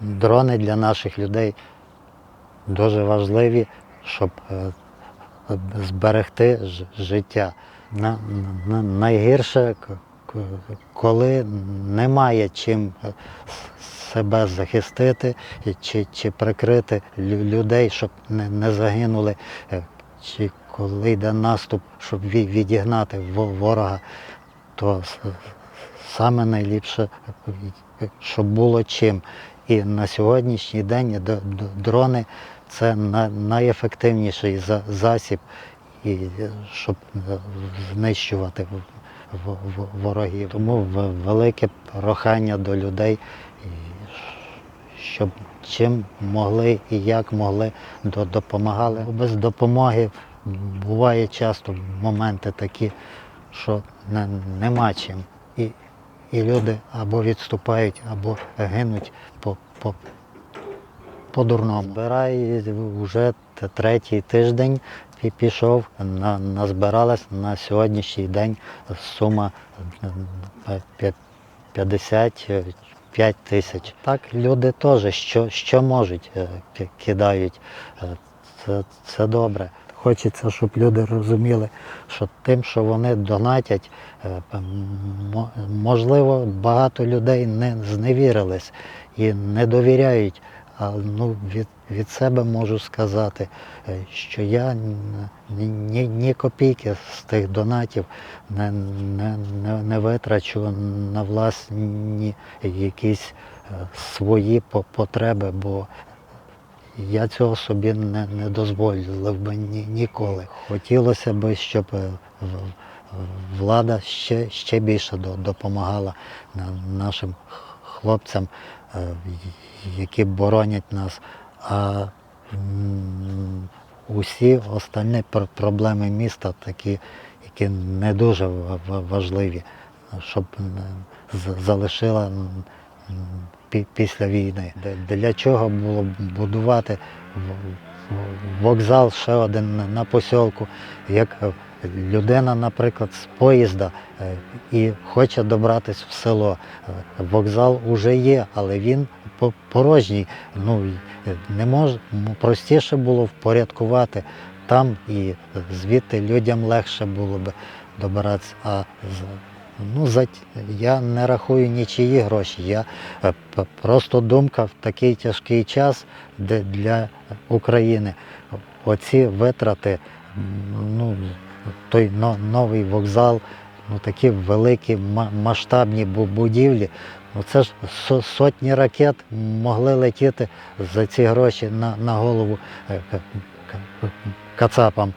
Дрони для наших людей дуже важливі, щоб е, зберегти життя. На, на, найгірше, коли немає чим е, себе захистити чи, чи прикрити людей, щоб не, не загинули, е, чи коли йде наступ, щоб відігнати ворога, то саме найліпше, щоб було чим. І на сьогоднішній день дрони це найефективніший засіб, е, щоб е, знищувати ворогів. Тому велике прохання до людей, щоб чим могли і як могли допомагали. Без допомоги буває часто моменти такі, що нема чим. І, і люди або відступають, або гинуть по, по, по-дурному. Збираю вже третій тиждень і пішов, на, назбиралась на сьогоднішній день сума е, 55 тисяч. Так, люди теж що, що можуть, е, кидають. Е, Це, це добре. Хочеться, щоб люди розуміли, що тим, що вони донатять, е, можливо, багато людей не зневірились і не довіряють. А ну, від, від себе можу сказати, е, що я ні, ні, ні копійки з тих донатів не, не, не, не витрачу на власні якісь е, свої потреби, бо я цього собі не, не дозволив би ні, ніколи. Хотілося б, щоб е, влада ще, ще більше допомагала нашим хлопцям, е, які боронять нас. А усі остальні проблеми міста такі, які не дуже ва- ва- важливі, щоб залишила після війни. Для- чого було будувати вокзал ще один на- посілку, як людина, наприклад, з поїзда е, і хоче добратися в село. Вокзал вже є, але він порожній. Ну, е, не мож, простіше було впорядкувати там і звідти людям легше було б добиратися. Ну, за, я не рахую нічиї гроші. Я е, просто думка в такий тяжкий час для України. Оці витрати, ну, той новий вокзал, ну такі великі масштабні будівлі. Ну це ж сотні ракет могли летіти за ці гроші на, на голову е, кацапам.